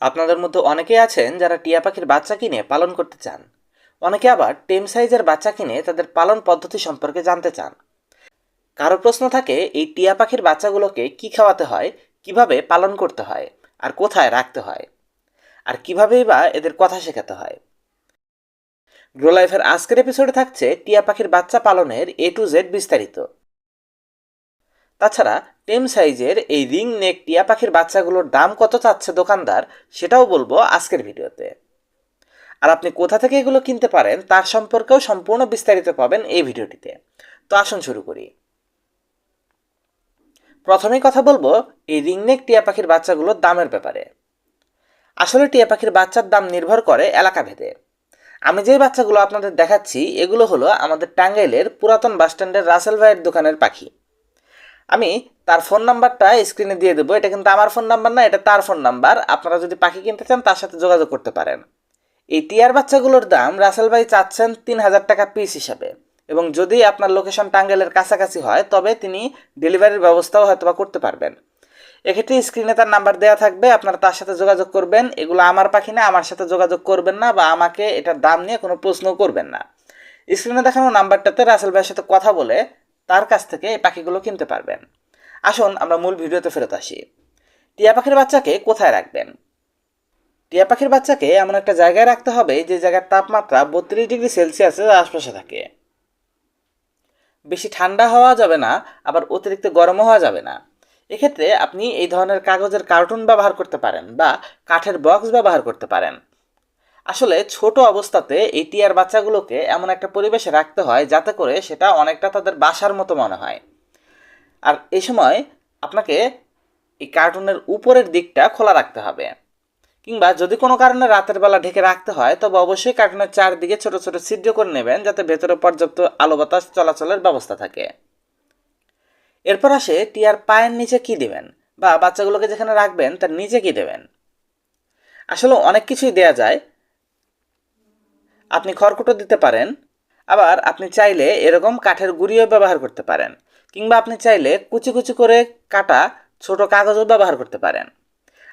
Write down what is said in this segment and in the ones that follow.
আপনাদের মধ্যে অনেকেই আছেন যারা টিয়া পাখির বাচ্চা কিনে পালন করতে চান। অনেকে আবার টেম সাইজের বাচ্চা কিনে তাদের পালন পদ্ধতি সম্পর্কে জানতে চান। কারও প্রশ্ন থাকে, এই টিয়া পাখির বাচ্চাগুলোকে কি খাওয়াতে হয়, কীভাবে পালন করতে হয়, আর কোথায় রাখতে হয়, আর কিভাবেই বা এদের কথা শেখাতে হয়। গ্রো লাইফের আজকের এপিসোডে থাকছে টিয়া পাখির বাচ্চা পালনের এ টু জেড বিস্তারিত। তাছাড়া টেম সাইজের এই রিং নেক টিয়া পাখির বাচ্চাগুলোর দাম কত চাচ্ছে দোকানদার সেটাও বলব আজকের ভিডিওতে। আর আপনি কোথা থেকে এগুলো কিনতে পারেন তার সম্পর্কেও সম্পূর্ণ বিস্তারিত পাবেন এই ভিডিওটিতে। তো আসুন শুরু করি। প্রথমেই কথা বলব এই রিংনেক টিয়া পাখির বাচ্চাগুলোর দামের ব্যাপারে। আসলে টিয়া পাখির বাচ্চার দাম নির্ভর করে এলাকা ভেদে আমি যে বাচ্চাগুলো আপনাদের দেখাচ্ছি, এগুলো হলো আমাদের টাঙ্গাইলের পুরাতন বাসস্ট্যান্ডের রাসেল ভাইয়ের দোকানের পাখি। আমি তার ফোন নাম্বারটা স্ক্রিনে দিয়ে দেবো। এটা কিন্তু আমার ফোন নাম্বার না, এটা তার ফোন নাম্বার আপনারা যদি পাখি কিনতে চান, তার সাথে যোগাযোগ করতে পারেন। এই টিয়ার বাচ্চাগুলোর দাম রাসেল ভাই চাচ্ছেন তিন হাজার টাকা পিস হিসাবে। এবং যদি আপনার লোকেশন টাঙ্গেলের কাছাকাছি হয়, তবে তিনি ডেলিভারির ব্যবস্থাও হয়তো বা করতে পারবেন। এক্ষেত্রে স্ক্রিনে তার নাম্বার দেওয়া থাকবে, আপনারা তার সাথে যোগাযোগ করবেন। এগুলো আমার পাখি না, আমার সাথে যোগাযোগ করবেন না বা আমাকে এটার দাম নিয়ে কোনো প্রশ্নও করবেন না। স্ক্রিনে দেখানো নাম্বারটাতে রাসেল ভাইয়ের সাথে কথা বলে তার কাছ থেকে এই পাখিগুলো কিনতে পারবেন। আসুন, আমরা মূল ভিডিওতে ফেরত আসি। টিয়া পাখির বাচ্চাকে কোথায় রাখবেন? টিয়া পাখির বাচ্চাকে এমন একটা জায়গায় রাখতে হবে যে জায়গার তাপমাত্রা বত্রিশ ডিগ্রি সেলসিয়াসের আশপাশে থাকে। বেশি ঠান্ডা হওয়া যাবে না, আবার অতিরিক্ত গরমও হওয়া যাবে না। এক্ষেত্রে আপনি এই ধরনের কাগজের কার্টুন ব্যবহার করতে পারেন বা কাঠের বক্স ব্যবহার করতে পারেন। আসলে ছোট অবস্থাতে এই টিয়ার বাচ্চাগুলোকে এমন একটা পরিবেশে রাখতে হয় যাতে করে সেটা অনেকটা তাদের বাসার মতো মনে হয়। আর এই সময় আপনাকে এই কার্টুনের উপরের দিকটা খোলা রাখতে হবে। কিংবা যদি কোনো কারণে রাতের বেলা ঢেকে রাখতে হয়, তবে অবশ্যই কার্টুনের চারদিকে ছোট ছোট ছিদ্র করে নেবেন যাতে ভেতরে পর্যাপ্ত আলো বাতাস চলাচলের ব্যবস্থা থাকে। এরপর আসে টিয়ার পায়ের নিচে কি দেবেন? বা বাচ্চাগুলোকে যেখানে রাখবেন, তার নিচে কি দেবেন? আসলে অনেক কিছুই দেয়া যায় আপনি খড়কুটো দিতে পারেন, আবার আপনি চাইলে এরকম কাঠের গুঁড়িও ব্যবহার করতে পারেন, কিংবা আপনি চাইলে কুচি কুচি করে কাটা ছোট কাগজও ব্যবহার করতে পারেন।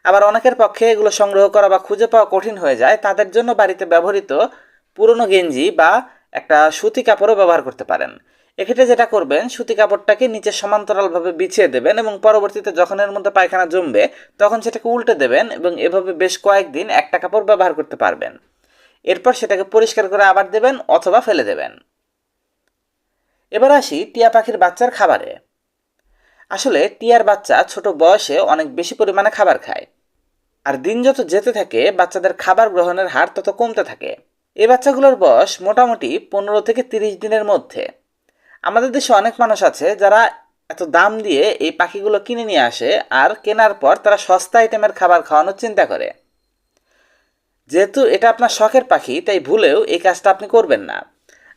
আবার অনেকের পক্ষে এগুলো সংগ্রহ করা বা খুঁজে পাওয়া কঠিন হয়ে যায়, তাদের জন্য বাড়িতে ব্যবহৃত পুরনো গেঞ্জি বা একটা সুতি কাপড়ও ব্যবহার করতে পারেন। এক্ষেত্রে যেটা করবেন, সুতি কাপড়টাকে নিচে সমান্তরালভাবে বিছিয়ে দেবেন এবং পরবর্তীতে যখন এর মধ্যে পায়খানা জমবে, তখন সেটাকে উল্টে দেবেন এবং এভাবে বেশ কয়েকদিন একটা কাপড় ব্যবহার করতে পারবেন। এরপর সেটাকে পরিষ্কার করে আবার দেবেন অথবা ফেলে দেবেন। এবার আসি টিয়া পাখির বাচ্চার খাবারে। আসলে টিয়ার বাচ্চা ছোট বয়সে অনেক বেশি পরিমাণে খাবার খায়। আর দিন যত যেতে থাকে, বাচ্চাদের খাবার গ্রহণের হার তত কমতে থাকে। এই বাচ্চাগুলোর বয়স মোটামুটি পনেরো থেকে তিরিশ দিনের মধ্যে। আমাদের দেশে অনেক মানুষ আছে যারা এত দাম দিয়ে এই পাখিগুলো কিনে নিয়ে আসে আর কেনার পর তারা সস্তা আইটেমের খাবার খাওয়ানোর চিন্তা করে। যেহেতু এটা আপনার শখের পাখি, তাই ভুলেও এই কাজটা আপনি করবেন না।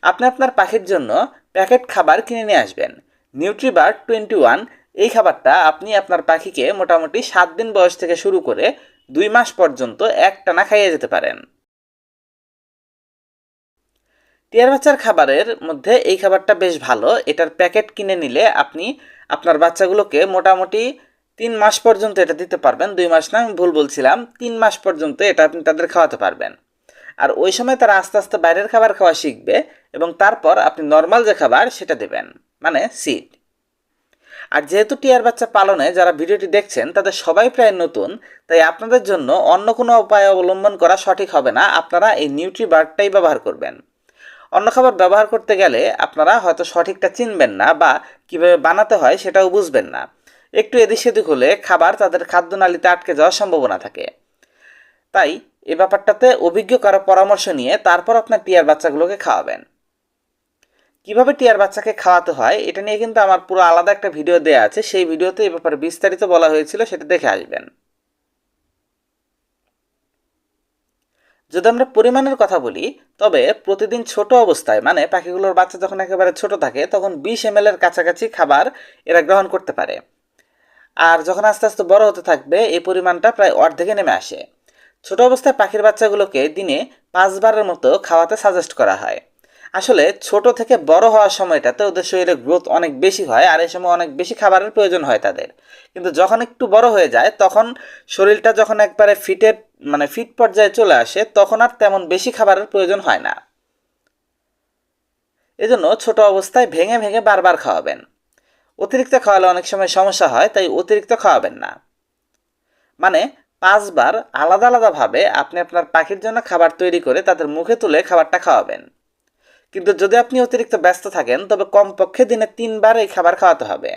আপনি আপনার পাখির জন্য প্যাকেট খাবার কিনে নিয়ে আসবেন। নিউট্রিবার টোয়েন্টি ওয়ান এই খাবারটা আপনি আপনার পাখিকে মোটামুটি সাত দিন বয়স থেকে শুরু করে দুই মাস পর্যন্ত একটানা খাইয়ে যেতে পারেন। টিয়ার বাচ্চার খাবারের মধ্যে এই খাবারটা বেশ ভালো। এটার প্যাকেট কিনে নিলে আপনি আপনার বাচ্চাগুলোকে মোটামুটি তিন মাস পর্যন্ত এটা দিতে পারবেন, দুই মাস না, আমি ভুল বলছিলাম, তিন মাস পর্যন্ত এটা আপনি তাদের খাওয়াতে পারবেন। আর ওই সময় তারা আস্তে আস্তে বাইরের খাবার খাওয়া শিখবে এবং তারপর আপনি নর্মাল যে খাবার সেটা দেবেন মানে সিড আর যেহেতু টিয়ার বাচ্চা পালনে যারা ভিডিওটি দেখছেন, তাদের সবাই প্রায় নতুন, তাই আপনাদের জন্য অন্য কোনো উপায় অবলম্বন করা সঠিক হবে না, আপনারা এই নিউট্রি বার্ডটাই ব্যবহার করবেন। অন্য খাবার ব্যবহার করতে গেলে আপনারা হয়তো সঠিকটা চিনবেন না বা কীভাবে বানাতে হয় সেটাও বুঝবেন না। একটু এদিক সেদিক হলে খাবার তাদের খাদ্যনালীতে আটকে যাওয়ার সম্ভাবনা থাকে। তাই এ ব্যাপারটাতে অভিজ্ঞ কারও পরামর্শ নিয়ে তারপর আপনার টিয়ার বাচ্চাগুলোকে খাওয়াবেন। কীভাবে টিয়ার বাচ্চাকে খাওয়াতে হয়, এটা নিয়ে কিন্তু আমার পুরো আলাদা একটা ভিডিও দেওয়া আছে, সেই ভিডিওতে এ ব্যাপারে বিস্তারিত বলা হয়েছিল, সেটা দেখে আসবেন। যদি আমরা পরিমাণের কথা বলি, তবে প্রতিদিন ছোট অবস্থায় মানে পাখিগুলোর বাচ্চা যখন একেবারে ছোট থাকে, তখন বিশ এম এর কাছাকাছি খাবার এরা গ্রহণ করতে পারে। আর যখন আস্তে আস্তে বড় হতে থাকবে, এই পরিমাণটা প্রায় অর্ধেকে নেমে আসে। ছোট অবস্থায় পাখির বাচ্চাগুলোকে দিনে পাঁচবারের মতো খাওয়াতে সাজেস্ট করা হয়। আসলে ছোট থেকে বড় হওয়ার সময়টাতে ওদের শরীরে গ্রোথ অনেক বেশি হয় আর এই সময় অনেক বেশি খাবারের প্রয়োজন হয় তাদের। কিন্তু যখন একটু বড় হয়ে যায়, তখন শরীরটা যখন একবারে ফিটের মানে ফিট পর্যায়ে চলে আসে, তখন আর তেমন বেশি খাবারের প্রয়োজন হয় না। এজন্য ছোট অবস্থায় ভেঙে ভেঙে বারবার খাওয়াবেন। অতিরিক্ত খাওয়ালে অনেক সময় সমস্যা হয়, তাই অতিরিক্ত খাওয়াবেন না। মানে পাঁচবার আলাদা আলাদাভাবে আপনি আপনার পাখির জন্য খাবার তৈরি করে তাদের মুখে তুলে খাবারটা খাওয়াবেন। কিন্তু যদি আপনি অতিরিক্ত ব্যস্ত থাকেন, তবে কমপক্ষে দিনে তিনবার এই খাবার খাওয়াতে হবে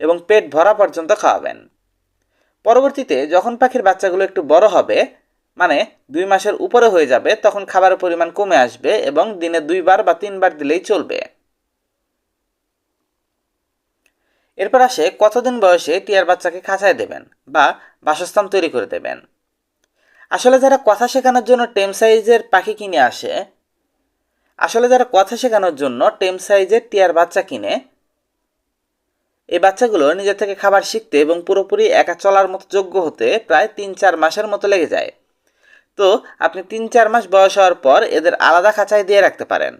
এবং পেট ভরা পর্যন্ত খাওয়াবেন। পরবর্তীতে যখন পাখির বাচ্চাগুলো একটু বড় হবে মানে দুই মাসের উপরে হয়ে যাবে, তখন খাবারের পরিমাণ কমে আসবে এবং দিনে দুইবার বা তিনবার দিলেই চলবে। এরপর আসে কতদিন বয়সে টিয়ার বাচ্চাকে খাঁচায় দেবেন বা বাসস্থান তৈরি করে দেবেন। আসলে যারা কথা শেখানোর জন্য টেম সাইজের পাখি কিনে আসে, আসলে যারা কথা শেখানোর জন্য টেম সাইজের টিয়ার বাচ্চা কিনে, এই বাচ্চাগুলো নিজের থেকে খাবার শিখতে এবং পুরোপুরি একা চলার মতো যোগ্য হতে প্রায় তিন চার মাসের মতো লেগে যায়। তো আপনি তিন চার মাস বয়স হওয়ার পর এদের আলাদা খাঁচায় দিয়ে রাখতে পারেন।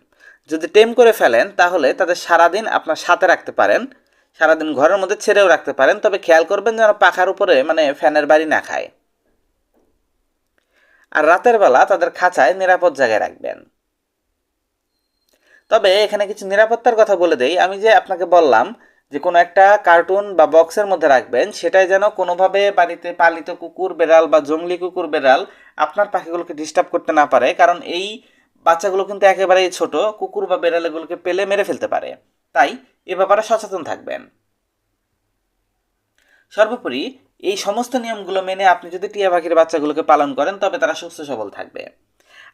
যদি টেম করে ফেলেন তাহলে তাদের সারাদিন আপনার সাথে রাখতে পারেন। সারাদিন ঘরের মধ্যে ছেড়েও রাখতে পারেন, তবে খেয়াল করবেন যেন পাখার উপরে মানে ফ্যানের বাড়ি না খায়। আর রাতের বেলা তাদের খাঁচায় নিরাপদ জায়গায় রাখবেন। তবে এখানে কিছু নিরাপত্তার কথা বলে দেই। আমি যে আপনাকে বললাম যে কোনো একটা কার্টুন বা বক্সের মধ্যে রাখবেন, সেটাই যেন কোনোভাবে বাড়িতে পালিত কুকুর, বেড়াল বা জঙ্গলি কুকুর, বেড়াল আপনার পাখিগুলোকে ডিস্টার্ব করতে না পারে, কারণ এই বাচ্চাগুলো কিন্তু একেবারেই ছোট, কুকুর বা বেড়াল এগুলোকে পেলে মেরে ফেলতে পারে। তাই এ ব্যাপারে সচেতন থাকবেন। সর্বোপরি এই সমস্ত নিয়মগুলো মেনে আপনি যদি টিয়া পাখির বাচ্চাগুলোকে পালন করেন, তবে তারা সুস্থ সবল থাকবে।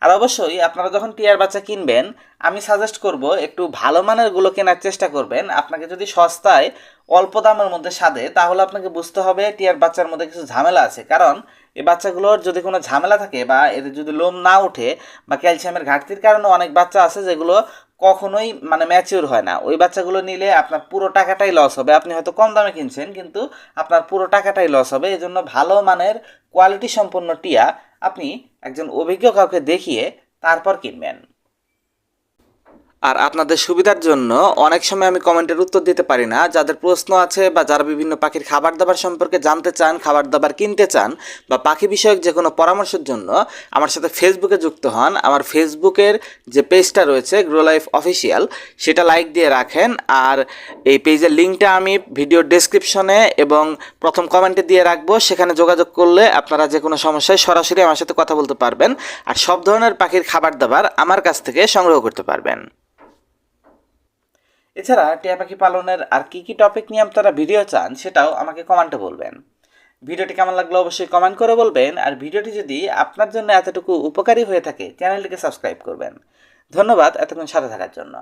আর অবশ্যই আপনারা যখন টিয়ার বাচ্চা কিনবেন, আমি সাজেস্ট করব একটু ভালো মানেরগুলো কেনার চেষ্টা করবেন। আপনাকে যদি সস্তায় অল্প দামের মধ্যে সাদে তাহলে আপনাকে বুঝতে হবে টিয়ার বাচ্চার মধ্যে কিছু ঝামেলা আছে। কারণ এই বাচ্চাগুলোর যদি কোনো ঝামেলা থাকে বা এদের যদি লোম না ওঠে বা ক্যালসিয়ামের ঘাটতির কারণে অনেক বাচ্চা আছে যেগুলো কখনোই মানে ম্যাচিওর হয় না। ওই বাচ্চাগুলো নিলে আপনার পুরো টাকাটাই লস হবে। আপনি হয়তো কম দামে কিনছেন, কিন্তু আপনার পুরো টাকাটাই লস হবে। এই জন্য ভালো মানের কোয়ালিটি সম্পন্ন টিয়া আপনি একজন অভিজ্ঞ কাউকে দেখিয়ে তারপর কিনবেন। আর আপনাদের সুবিধার জন্য অনেক সময় আমি কমেন্টের উত্তর দিতে পারি না। যাদের প্রশ্ন আছে বা যারা বিভিন্ন পাখির খাবার দাবার সম্পর্কে জানতে চান, খাবার দাবার কিনতে চান বা পাখি বিষয়ক যে কোনো পরামর্শের জন্য আমার সাথে ফেসবুকে যুক্ত হন। আমার ফেসবুকের যে পেজটা রয়েছে গ্রো লাইফ অফিসিয়াল সেটা লাইক দিয়ে রাখেন। আর এই পেজের লিঙ্কটা আমি ভিডিও ডেসক্রিপশনে এবং প্রথম কমেন্টে দিয়ে রাখব। সেখানে যোগাযোগ করলে আপনারা যে কোনো সমস্যায় সরাসরি আমার সাথে কথা বলতে পারবেন। আর সব ধরনের পাখির খাবার দাবার আমার কাছ থেকে সংগ্রহ করতে পারবেন। এছাড়া টিয়া পাখি পালনের আর কি কি টপিক নিয়ে আপনারা ভিডিও চান সেটাও আমাকে কমেন্টে বলবেন। ভিডিওটি কেমন লাগল অবশ্যই কমেন্ট করে বলবেন, আর ভিডিওটি যদি আপনার জন্য এতটুকু উপকারী হয়ে থাকে চ্যানেলটিকে সাবস্ক্রাইব করবেন। ধন্যবাদ, এতক্ষণ সাথে থাকার জন্য।